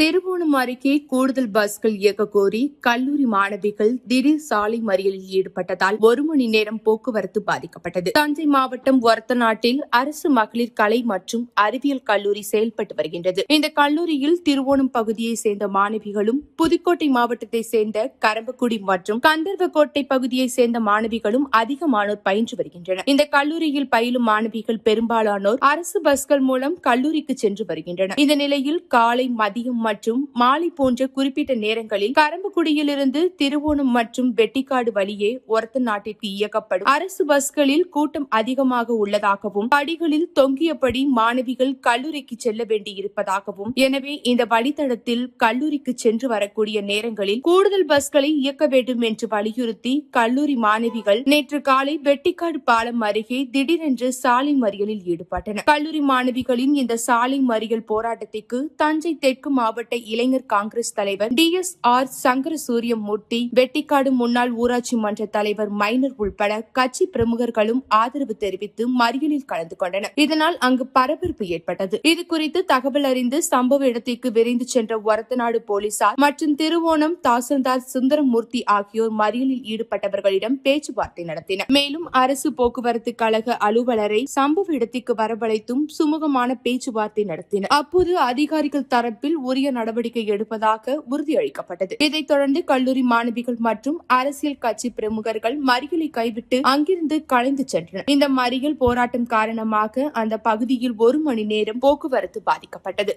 திருவோணம் அருகே கூடுதல் பஸ்கள் இயக்க கோரி கல்லூரி மாணவிகள் திடீர் சாலை மறியலில் ஈடுபட்டதால் ஒரு மணி நேரம் போக்குவரத்து பாதிக்கப்பட்டது. தஞ்சை மாவட்டம் ஒரத்தநாட்டில் அரசு மகளிர் கலை மற்றும் அறிவியல் கல்லூரி செயல்பட்டு வருகின்றது. இந்த கல்லூரியில் திருவோணம் பகுதியைச் சேர்ந்த மாணவிகளும் புதுக்கோட்டை மாவட்டத்தைச் சேர்ந்த கரம்பக்குடி மற்றும் கந்தர்வக்கோட்டை பகுதியைச் சேர்ந்த மாணவிகளும் அதிகமானோர் பயின்று வருகின்றனர். இந்த கல்லூரியில் பயிலும் மாணவிகள் பெரும்பாலானோர் அரசு பஸ்கள் மூலம் கல்லூரிக்கு சென்று வருகின்றனர். இந்த நிலையில் காலை மதியம் மற்றும் மாலை போன்ற குறிப்பிட்ட நேரங்களில் கரம்புக்குடியிலிருந்து திருவோணம் மற்றும் வெட்டிக்காடு வழியே ஒரத்த நாட்டிற்கு இயக்கப்படும். அரசு பஸ்களில் கூட்டம் அதிகமாக உள்ளதாகவும் படிகளில் தொங்கியபடி மாணவிகள் கல்லூரிக்கு செல்ல வேண்டியிருப்பதாகவும் எனவே இந்த வழித்தடத்தில் கல்லூரிக்கு சென்று வரக்கூடிய நேரங்களில் கூடுதல் பஸ்களை இயக்க வேண்டும் என்று வலியுறுத்தி கல்லூரி மாணவிகள் நேற்று காலை வெட்டிக்காடு பாலம் அருகே திடீரென்று சாலை மறியலில் ஈடுபட்டனர். கல்லூரி மாணவிகளின் இந்த சாலை மறியல் போராட்டத்திற்கு தஞ்சை தெற்கு மாவட்ட மாவட்ட இளைஞர் காங்கிரஸ் தலைவர் T S R Sankara Suriyamoorthy Vettikadu முன்னாள் ஊராட்சி மன்ற தலைவர் மைனர் உள்பட கட்சி பிரமுகர்களும் ஆதரவு தெரிவித்து மறியலில் கலந்து கொண்டனர். இதனால் அங்கு பரபரப்பு ஏற்பட்டது. இது குறித்து தகவல் அறிந்து சம்பவ இடத்திற்கு விரைந்து சென்ற ஒரத்தநாடு போலீசார் மற்றும் திருவோணம் தாசில்தார் சுந்தரமூர்த்தி ஆகியோர் மறியலில் ஈடுபட்டவர்களிடம் பேச்சுவார்த்தை நடத்தினர். மேலும் அரசு போக்குவரத்து கழக அலுவலரை சம்பவ இடத்திற்கு வரவழைத்தும் சுமூகமான பேச்சுவார்த்தை நடத்தினர். அப்போது அதிகாரிகள் தரப்பில் உரிய உரிய நடவடிக்கை எடுப்பதாக உறுதியளிக்கப்பட்டது. இதைத் தொடர்ந்து கல்லூரி மாணவிகள் மற்றும் அரசியல் கட்சி பிரமுகர்கள் மறியலை கைவிட்டு அங்கிருந்து கலைந்து சென்றனர். இந்த மறியல் போராட்டம் காரணமாக அந்த பகுதியில் ஒரு மணி நேரம் போக்குவரத்து பாதிக்கப்பட்டது.